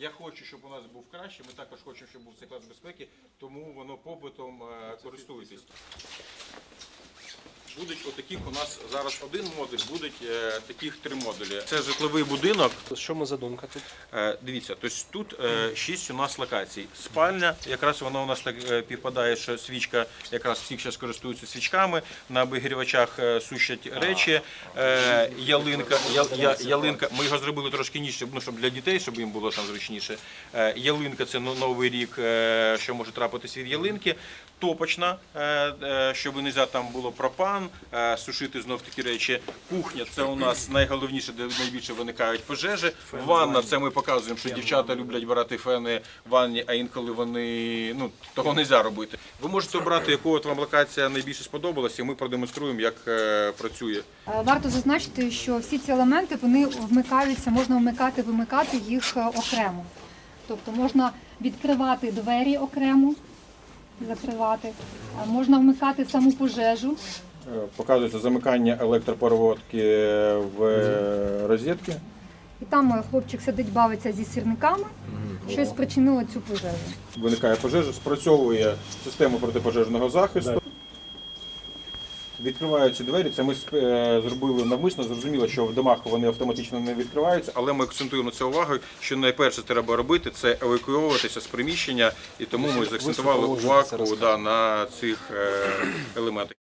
Я хочу, щоб у нас був краще. Ми також хочемо, щоб був цей клас безпеки, тому воно побутом користується. користуйтесь. Будуть отаких у нас зараз один модуль, будуть е, таких три модулі. Це житловий будинок. Що ми задумка тут? Е, Дивіться, тобто тут е, шість у нас локацій. Спальня, якраз вона у нас так е, підпадає, що свічка, якраз всіх зараз користуються свічками, на обігрівачах е, сушать речі. Е, Ялинка, я, я, ялинка, ми його зробили трошки ніжче, ну, щоб для дітей, щоб їм було там зручніше. Е, Ялинка це ну, новий рік, е, що може трапитись від ялинки. Топочна, е, е, щоб не можна там було пропан, е, сушити знов такі речі. Кухня це у нас найголовніше, де найбільше виникають пожежі. Ванна це ми показуємо, що дівчата люблять брати фени в ванні, а інколи вони ну того не можна робити. Ви можете обрати, яку от вам локація найбільше сподобалася, і ми продемонструємо, як е, працює. Е, Варто зазначити, що всі ці елементи вони вмикаються, можна вмикати, вимикати їх окремо. Тобто можна відкривати двері окремо, закривати, можна вмикати саму пожежу. Показується замикання електропроводки в е, розетки. І там е, хлопчик сидить, бавиться зі сірниками, щось спричинило цю пожежу. Виникає пожежа, спрацьовує система протипожежного захисту. Відкриваються двері. Це ми е, зробили навмисно. Зрозуміло, що в домах вони автоматично не відкриваються, але ми акцентуємо це увагу, що найперше треба робити це евакуюватися з приміщення, і тому ми заакцентували увагу да, на цих елементах.